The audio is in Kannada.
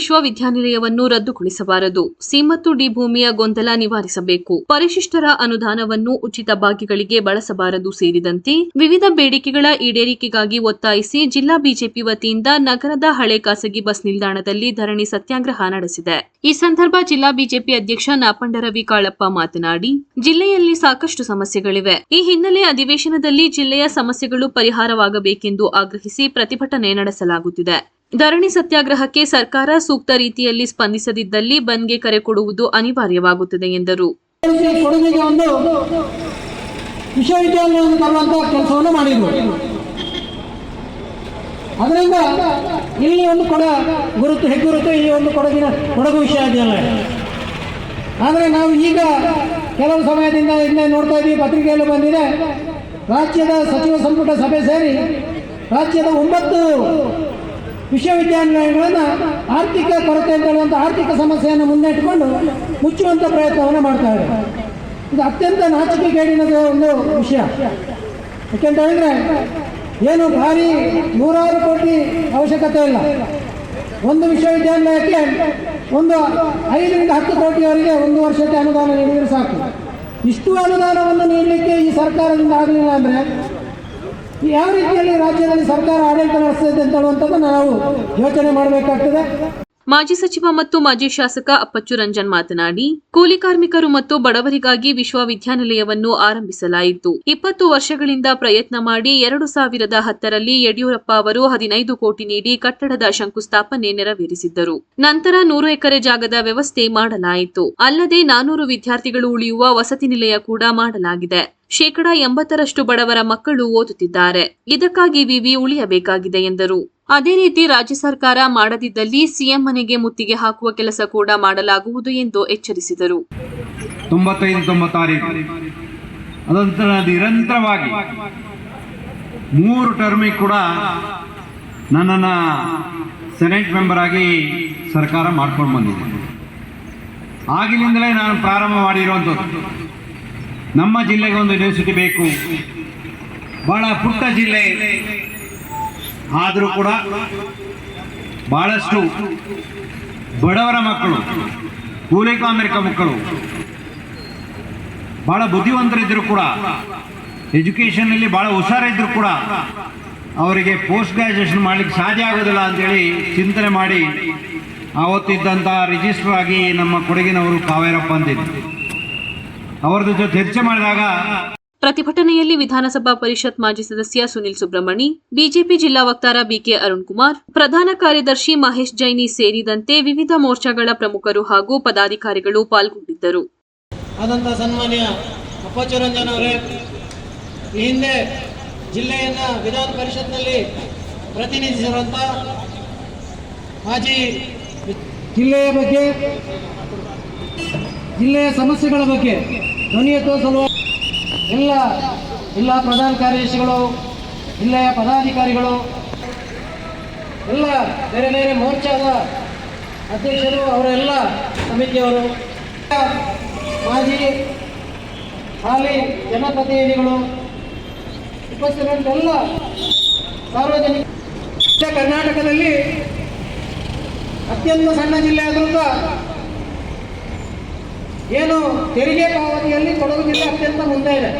ವಿಶ್ವವಿದ್ಯಾನಿಲಯವನ್ನು ರದ್ದುಗೊಳಿಸಬಾರದು. ಸಿ ಮತ್ತು ಡಿ ಭೂಮಿಯ ಗೊಂದಲ ನಿವಾರಿಸಬೇಕು. ಪರಿಶಿಷ್ಟರ ಅನುದಾನವನ್ನು ಉಚಿತ ಭಾಗಿಗಳಿಗೆ ಬಳಸಬಾರದು ಸೇರಿದಂತೆ ವಿವಿಧ ಬೇಡಿಕೆಗಳ ಈಡೇರಿಕೆಗಾಗಿ ಒತ್ತಾಯಿಸಿ ಜಿಲ್ಲಾ ಬಿಜೆಪಿ ವತಿಯಿಂದ ನಗರದ ಹಳೆ ಖಾಸಗಿ ಬಸ್ ನಿಲ್ದಾಣದಲ್ಲಿ ಧರಣಿ ಸತ್ಯಾಗ್ರಹ ನಡೆಸಿದೆ. ಈ ಸಂದರ್ಭ ಜಿಲ್ಲಾ ಬಿಜೆಪಿ ಅಧ್ಯಕ್ಷ ನಾಪಂಡ ರವಿ ಕಾಳಪ್ಪ ಮಾತನಾಡಿ, ಜಿಲ್ಲೆಯಲ್ಲಿ ಸಾಕಷ್ಟು ಸಮಸ್ಯೆಗಳಿವೆ. ಈ ಹಿನ್ನೆಲೆ ಅಧಿವೇಶನದಲ್ಲಿ ಜಿಲ್ಲೆಯ ಸಮಸ್ಯೆಗಳು ಪರಿಹಾರವಾಗಬೇಕೆಂದು ಆಗ್ರಹಿಸಿ ಪ್ರತಿಭಟನೆ ನಡೆಸಲಾಗುತ್ತಿದೆ. ಧರಣಿ ಸತ್ಯಾಗ್ರಹಕ್ಕೆ ಸರ್ಕಾರ ಸೂಕ್ತ ರೀತಿಯಲ್ಲಿ ಸ್ಪಂದಿಸದಿದ್ದಲ್ಲಿ ಬಂದ್ಗೆ ಕರೆ ಕೊಡುವುದು ಅನಿವಾರ್ಯವಾಗುತ್ತದೆ, ಎಂದರು. ಅದರಿಂದ ಇಲ್ಲಿ ಒಂದು ಕೊಡ ಗುರುತು, ಹೆಗ್ಗುರುತು ಈ ಒಂದು ಕೊಡಗಿನ ಕೊಡಗು ವಿಶ್ವವಿದ್ಯಾಲಯ. ಆದರೆ ನಾವು ಈಗ ಕೆಲವು ಸಮಯದಿಂದ ಹಿಂದೆ ನೋಡ್ತಾ ಇದ್ದೀವಿ, ಪತ್ರಿಕೆಯಲ್ಲಿ ಬಂದಿದೆ. ರಾಜ್ಯದ ಸಚಿವ ಸಂಪುಟ ಸಭೆ ಸೇರಿ ರಾಜ್ಯದ ಒಂಬತ್ತು ವಿಶ್ವವಿದ್ಯಾನಿಲಯಗಳನ್ನು ಆರ್ಥಿಕ ಕೊರತೆ ಅಂತ ಹೇಳುವಂಥ ಆರ್ಥಿಕ ಸಮಸ್ಯೆಯನ್ನು ಮುನ್ನೆಟ್ಟುಕೊಂಡು ಮುಚ್ಚುವಂಥ ಪ್ರಯತ್ನವನ್ನು ಮಾಡ್ತಾ ಇದೆ ಇದು ಅತ್ಯಂತ ನಾಚಿಕೆಗೇಡಿನ ಒಂದು ವಿಷಯ. ಯಾಕೆಂತ ಹೇಳಿದ್ರೆ ಏನು ಭಾರಿ ನೂರಾರು ಕೋಟಿ ಅವಶ್ಯಕತೆ ಇಲ್ಲ. ಒಂದು ವಿಶ್ವವಿದ್ಯಾನಿಲಯಕ್ಕೆ ಒಂದು ಐದರಿಂದ ಹತ್ತು ಕೋಟಿವರೆಗೆ ಒಂದು ವರ್ಷಕ್ಕೆ ಅನುದಾನ ನೀಡಿದರೆ ಸಾಕು. ಇಷ್ಟು ಅನುದಾನವನ್ನು ನೀಡಲಿಕ್ಕೆ ಈ ಸರ್ಕಾರದಿಂದ ಆಗಲಿಲ್ಲ ಅಂದರೆ ಯಾವ ರೀತಿಯಲ್ಲಿ ರಾಜ್ಯದಲ್ಲಿ ಸರ್ಕಾರ ಆಡಳಿತ ನಡೆಸ್ತಿದೆ ಅಂತ ಹೇಳುವಂಥದ್ದನ್ನು ನಾವು ಯೋಚನೆ ಮಾಡಬೇಕಾಗ್ತದೆ. ಮಾಜಿ ಸಚಿವ ಮತ್ತು ಮಾಜಿ ಶಾಸಕ ಅಪ್ಪಚ್ಚು ರಂಜನ್ ಮಾತನಾಡಿ, ಕೂಲಿ ಕಾರ್ಮಿಕರು ಮತ್ತು ಬಡವರಿಗಾಗಿ ವಿಶ್ವವಿದ್ಯಾನಿಲಯವನ್ನು ಆರಂಭಿಸಲಾಯಿತು. ಇಪ್ಪತ್ತು ವರ್ಷಗಳಿಂದ ಪ್ರಯತ್ನ ಮಾಡಿ ಎರಡು ಸಾವಿರದ ಹತ್ತರಲ್ಲಿ ಯಡಿಯೂರಪ್ಪ ಅವರು ಹದಿನೈದು ಕೋಟಿ ನೀಡಿ ಕಟ್ಟಡದ ಶಂಕುಸ್ಥಾಪನೆ ನೆರವೇರಿಸಿದ್ದರು. ನಂತರ ನೂರು ಎಕರೆ ಜಾಗದ ವ್ಯವಸ್ಥೆ ಮಾಡಲಾಯಿತು. ಅಲ್ಲದೆ ನಾನೂರು ವಿದ್ಯಾರ್ಥಿಗಳು ಉಳಿಯುವ ವಸತಿ ನಿಲಯ ಕೂಡ ಮಾಡಲಾಗಿದೆ. ಶೇಕಡಾ ಎಂಬತ್ತರಷ್ಟು ಬಡವರ ಮಕ್ಕಳು ಓದುತ್ತಿದ್ದಾರೆ. ಇದಕ್ಕಾಗಿ ವಿವಿ ಉಳಿಯಬೇಕಾಗಿದೆ ಎಂದರು. ಅದೇ ರೀತಿ ರಾಜ್ಯ ಸರ್ಕಾರ ಮಾಡದಿದ್ದಲ್ಲಿ ಸಿಎಂ ಮನೆಗೆ ಮುತ್ತಿಗೆ ಹಾಕುವ ಕೆಲಸ ಕೂಡ ಮಾಡಲಾಗುವುದು ಎಂದು ಎಚ್ಚರಿಸಿದರು. ತೊಂಬತ್ತೈದು ನಿರಂತರವಾಗಿ ಮೂರು ಟರ್ಮಿಗೆ ಕೂಡ ನನ್ನನ್ನು ಸೆನೆಟ್ ಮೆಂಬರ್ ಆಗಿ ಸರ್ಕಾರ ಮಾಡ್ಕೊಂಡು ಬಂದಿದೆ. ಆಗಿನಿಂದಲೇ ನಾನು ಪ್ರಾರಂಭ ಮಾಡಿರುವಂಥದ್ದು. ನಮ್ಮ ಜಿಲ್ಲೆಗೆ ಒಂದು ಯೂನಿವರ್ಸಿಟಿ ಬೇಕು. ಬಹಳ ಪುಟ್ಟ ಜಿಲ್ಲೆ. ಆದರೂ ಕೂಡ ಬಹಳಷ್ಟು ಬಡವರ ಮಕ್ಕಳು ಕೂಲಿ ಕಾಮರಿಕ ಮಕ್ಕಳು, ಬಹಳ ಬುದ್ಧಿವಂತರಿದ್ದರೂ ಕೂಡ ಎಜುಕೇಷನಲ್ಲಿ ಬಹಳ ಹುಷಾರಿದ್ದರೂ ಕೂಡ ಅವರಿಗೆ ಪೋಸ್ಟ್ ಗ್ರಾಜುಯೇಷನ್ ಮಾಡಲಿಕ್ಕೆ ಸಾಧ್ಯ ಆಗೋದಿಲ್ಲ ಅಂತೇಳಿ ಚಿಂತನೆ ಮಾಡಿ ಆವತ್ತಿದ್ದಂಥ ರಿಜಿಸ್ಟರ್ ಆಗಿ ನಮ್ಮ ಕೊಡಗಿನವರು ಕಾವೇರಪ್ಪ ಅಂತಿದ್ದರು ಅವರದ್ದು ಜೊತೆ ಚರ್ಚೆ ಮಾಡಿದಾಗ ಪ್ರತಿಭಟನೆಯಲ್ಲಿ ವಿಧಾನಸಭಾ ಪರಿಷತ್ ಮಾಜಿ ಸದಸ್ಯ ಸುನಿಲ್ ಸುಬ್ರಹ್ಮಣಿ, ಬಿಜೆಪಿ ಜಿಲ್ಲಾ ವಕ್ತಾರ ಬಿಕೆ ಅರುಣ್ ಕುಮಾರ್ ಪ್ರಧಾನ ಕಾರ್ಯದರ್ಶಿ ಮಹೇಶ್ ಜೈನಿ ಸೇರಿದಂತೆ ವಿವಿಧ ಮೋರ್ಚಾಗಳ ಪ್ರಮುಖರು ಹಾಗೂ ಪದಾಧಿಕಾರಿಗಳು ಪಾಲ್ಗೊಂಡಿದ್ದರು. ಹಿಂದೆ ಜಿಲ್ಲೆಯನ್ನು ವಿಧಾನ ಪರಿಷತ್ನಲ್ಲಿ ಪ್ರತಿನಿಧಿಸಿರುವಂಥ ಮಾಜಿ ಜಿಲ್ಲೆಯ ಬಗ್ಗೆ, ಜಿಲ್ಲೆಯ ಸಮಸ್ಯೆಗಳ ಬಗ್ಗೆ ಧ್ವನಿ ಎತ್ತುವ ಸಲುವಾಗಿ ಎಲ್ಲ ಜಿಲ್ಲಾ ಪ್ರಧಾನ ಕಾರ್ಯದರ್ಶಿಗಳು ಜಿಲ್ಲೆಯ ಪದಾಧಿಕಾರಿಗಳು ಎಲ್ಲ ಬೇರೆ ಬೇರೆ ಮೋರ್ಚಾದ ಅಧ್ಯಕ್ಷರು, ಅವರೆಲ್ಲ ಸಮಿತಿಯವರು, ಮಾಜಿ ಹಾಲಿ ಜನಪ್ರತಿನಿಧಿಗಳು ಉಪಸ್ಥಿತರಂತೆಲ್ಲ ಸಾರ್ವಜನಿಕ ಕರ್ನಾಟಕದಲ್ಲಿ ಅತ್ಯಂತ ಸಣ್ಣ ಜಿಲ್ಲೆ ಆದರೂ ಏನು ತೆರಿಗೆ ಪಾವತಿಯಲ್ಲಿ ಕೊಡಗು ಜಿಲ್ಲೆ ಅತ್ಯಂತ ಮುಂದೆ ಇದೆ.